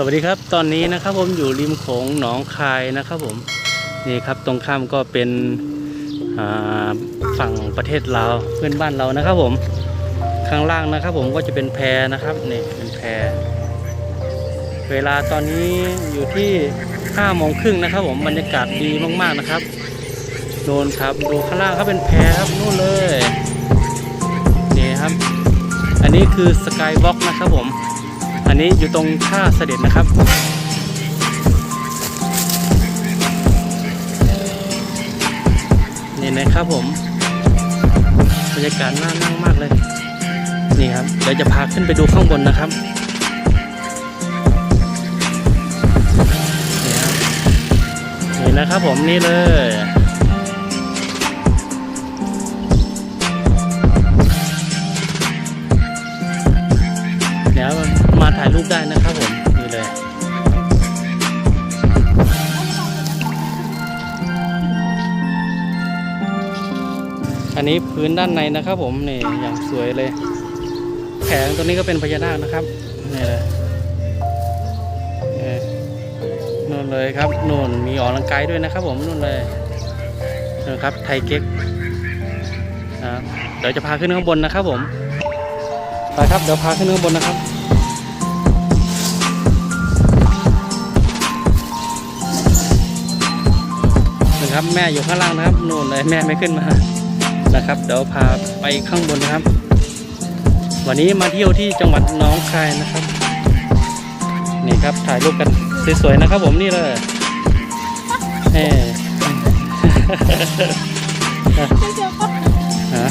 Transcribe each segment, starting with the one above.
สวัสดีครับตอนนี้นะครับผมอยู่ริมโขงหนองคายนะครับผมนี่ครับตรงข้ามก็เป็นฝั่งประเทศลาวเพื่อนบ้านเรานะครับผมข้างล่างนะครับผมก็จะเป็นแพนะครับนี่เป็นแพเวลาตอนนี้อยู่ที่5โมงครึ่งนะครับผมบรรยากาศดีมากๆนะครับโน่นครับดูข้างล่างครับเป็นแพครับนู่นเลยนี่ครับ อันนี้คือสกายวอล์กนะครับผม อันนี้อยู่ตรงท่าเสด็จนะครับ นี่นะครับผมบรรยากาศน่านั่งมากเลย นี่ครับเดี๋ยวจะพาขึ้นไปดูข้างบนนะครับนี่ครับนี่นะครับผมนี่เลยเดี๋ยว มาถ่ายรูปได้นะครับผมนี่เลยอันนี้พื้นด้านในนะครับผมนี่อย่างสวยเลย แผงตัวนี้ก็เป็นพญานาคนะครับนี่เลยนี่นู่นเลยครับนู่นมีออกกำลังกายด้วยนะครับ ผมนู่นเลยนู่นครับไทยเก๊กนะครับเดี๋ยวจะพาขึ้นข้างบนนะครับผมไปครับเดี๋ยวพาขึ้นข้างบนนะครับ ครับ แม่อยู่ข้างล่างนะครับนู่นเลยแม่ไม่ขึ้นมานะครับ เดี๋ยวพาไปข้างบนนะครับ วันนี้มาเที่ยวที่จังหวัดน้องคายนะครับ นี่ครับถ่ายรูปกันสวยๆนะครับ ผมนี่เลยเฮ้ฮะ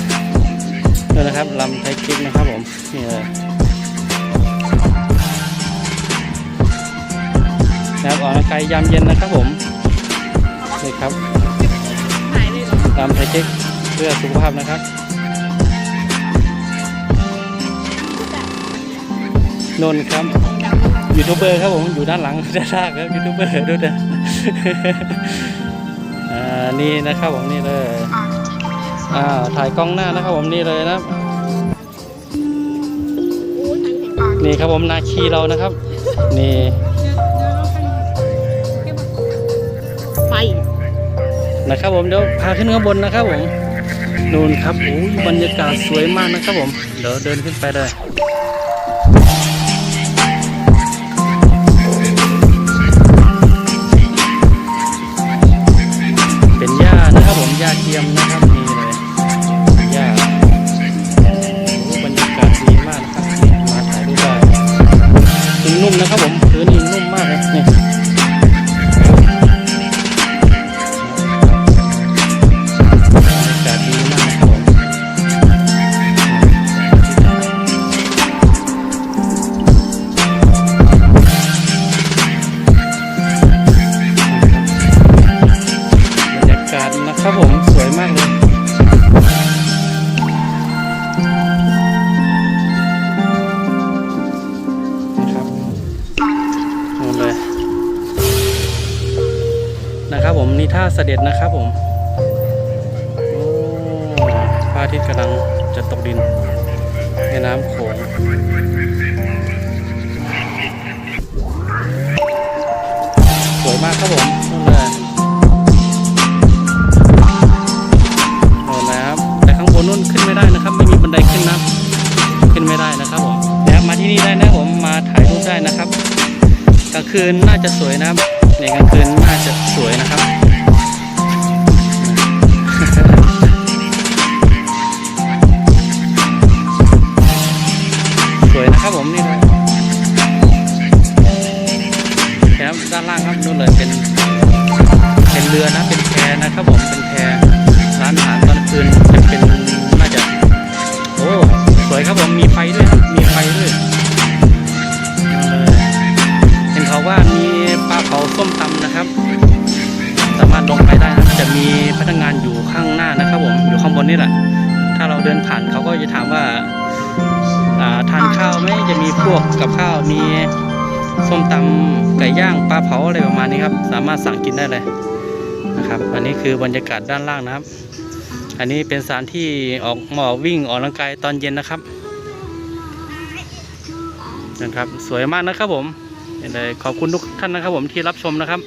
นี่นะครับลำไทยกิ๊กนะครับผมนี่เลยนะครับออกกำลังกายยามเย็นนะครับผม ครับหายเลยเหรอลำไทยกิ๊กเพื่อสุขภาพนะครับ นนท์ครับยูทูบเบอร์ครับผมอยู่ด้านหลังด้านล่างครับยูทูบเบอร์ด้วยนะอ่านี่นะครับผมนี่เลยอ่าถ่ายกล้องหน้านะครับผมนี่เลยนะครับโอ้ยทั้งเห็นปากนี่ครับผมนาคีเรานะครับ นี่ นะครับผมเดี๋ยวพาขึ้นข้างบนนะครับผมนู่นครับโอ้ยบรรยากาศสวยมากนะครับผมเดี๋ยวเดินขึ้นไปเลยเป็นหญ้านะครับผมหญ้าเทียมนะครับนี่ ท่าเสด็จนะครับผมโอ้พระอาทิตย์กำลังจะตกดินในน้ำโขงสวยมากครับผมนู่นเลยนู่นนะครับแต่ข้างบนนู่นขึ้นไม่ได้นะครับ ไม่มีบันไดขึ้นนะขึ้นไม่ได้นะครับผมนะครับมาที่นี่ได้นะผมมาถ่ายรูปได้นะครับกลางคืนน่าจะสวยนะครับในกลางคืนน่าจะสวยนะครับ ครับด้านล่างครับนู่นเลยเป็นเป็นเรือนะเป็นแพนะครับผมเป็นแพร้านอาหารตอนคืนจะเป็นน่าจะโอ้สวยครับผมมีไฟด้วยครับมีไฟด้วยเห็นเขาว่ามีปลาเผาส้มตำนะครับ สามารถลงไปได้นะจะมีพนักงานอยู่ข้างหน้านะครับผมอยู่ข้างบนนี่แหละ ถ้าเราเดินผ่านเขาก็จะถามว่าทานข้าวไหมจะมีพวกกับข้าวมี ส้มตำไก่ย่างปลาเผาอะไรประมาณนี้ครับ สามารถสั่งกินได้เลยนะครับ อันนี้คือบรรยากาศด้านล่างนะครับ อันนี้เป็นสถานที่ออกหมอวิ่งออกกำลังกายตอนเย็นนะครับนะครับ สวยมากนะครับผมเลยขอบคุณทุกท่านนะครับผมที่รับชมนะครับ